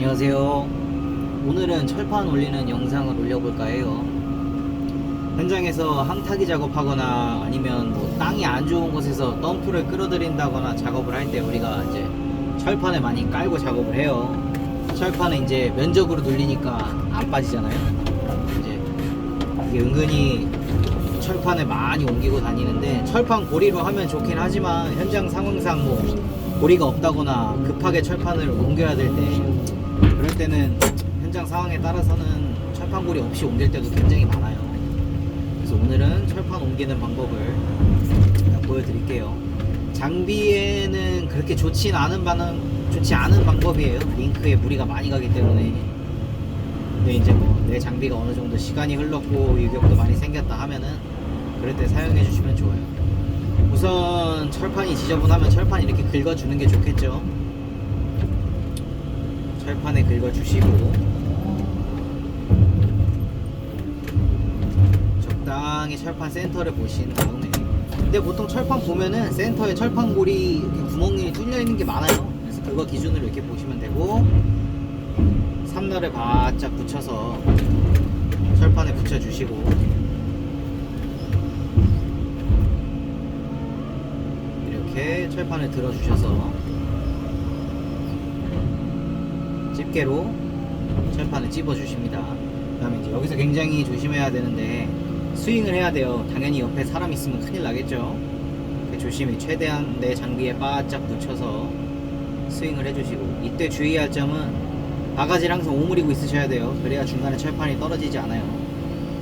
안녕하세요. 오늘은 철판 올리는 영상을 올려볼까 해요. 현장에서 항타기 작업하거나 아니면 뭐 땅이 안 좋은 곳에서 덤프를 끌어들인다거나 작업을 할 때 우리가 이제 철판을 많이 깔고 작업을 해요. 철판은 이제 면적으로 눌리니까 안 빠지잖아요. 이제 이게 은근히 철판을 많이 옮기고 다니는데 철판 고리로 하면 좋긴 하지만 현장 상황상 뭐 고리가 없다거나 급하게 철판을 옮겨야 될 때 때는 현장 상황에 따라서는 철판 고리 없이 옮길 때도 굉장히 많아요. 그래서 오늘은 철판 옮기는 방법을 보여드릴게요. 장비에는 그렇게 좋진 않은 반응, 좋지 않은 방법이에요. 링크에 무리가 많이 가기 때문에. 근데 이제 뭐 내 장비가 어느 정도 시간이 흘렀고 유격도 많이 생겼다 하면은 그럴 때 사용해 주시면 좋아요. 우선 철판이 지저분하면 철판 이렇게 긁어주는 게 좋겠죠. 철판에 긁어주시고. 적당히 철판 센터를 보신 다음에. 근데 보통 철판 보면은 센터에 철판 고리 이렇게 구멍이 뚫려 있는 게 많아요. 그래서 그거 기준으로 이렇게 보시면 되고 삼날을 바짝 붙여서 철판에 붙여주시고. 이렇게 철판을 들어주셔서 집게로 철판을 찝어 주십니다. 그 다음에 이제 여기서 굉장히 조심해야 되는데 스윙을 해야 돼요. 당연히 옆에 사람 있으면 큰일 나겠죠. 그 조심히 최대한 내 장비에 바짝 붙여서 스윙을 해주시고 이때 주의할 점은 바가지를 항상 오므리고 있으셔야 돼요. 그래야 중간에 철판이 떨어지지 않아요.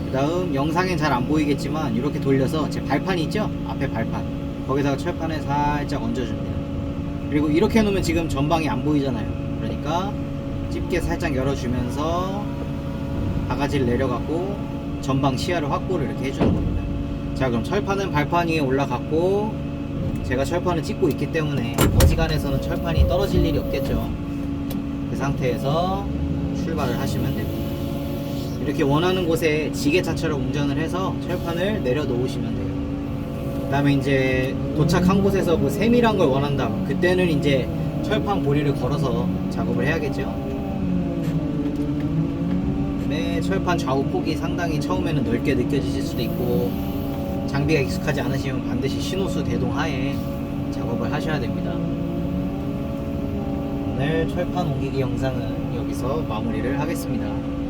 그 다음 영상엔 잘 안 보이겠지만 이렇게 돌려서 제 발판이 있죠? 앞에 발판 거기다가 철판에 살짝 얹어줍니다. 그리고 이렇게 해놓으면 지금 전방이 안 보이잖아요. 그러니까 집게 살짝 열어주면서 바가지를 내려갖고 전방 시야를 확보를 이렇게 해주는 겁니다. 자 그럼 철판은 발판 위에 올라갔고 제가 철판을 찍고 있기 때문에 어지간해서는 철판이 떨어질 일이 없겠죠. 그 상태에서 출발을 하시면 됩니다. 이렇게 원하는 곳에 지게차처럼 운전을 해서 철판을 내려놓으시면 돼요. 그 다음에 이제 도착한 곳에서 그 세밀한 걸 원한다. 그때는 이제 철판 보리를 걸어서 작업을 해야겠죠. 네, 철판 좌우 폭이 상당히 처음에는 넓게 느껴지실 수도 있고 장비가 익숙하지 않으시면 반드시 신호수 대동하에 작업을 하셔야 됩니다. 오늘 철판 옮기기 영상은 여기서 마무리를 하겠습니다.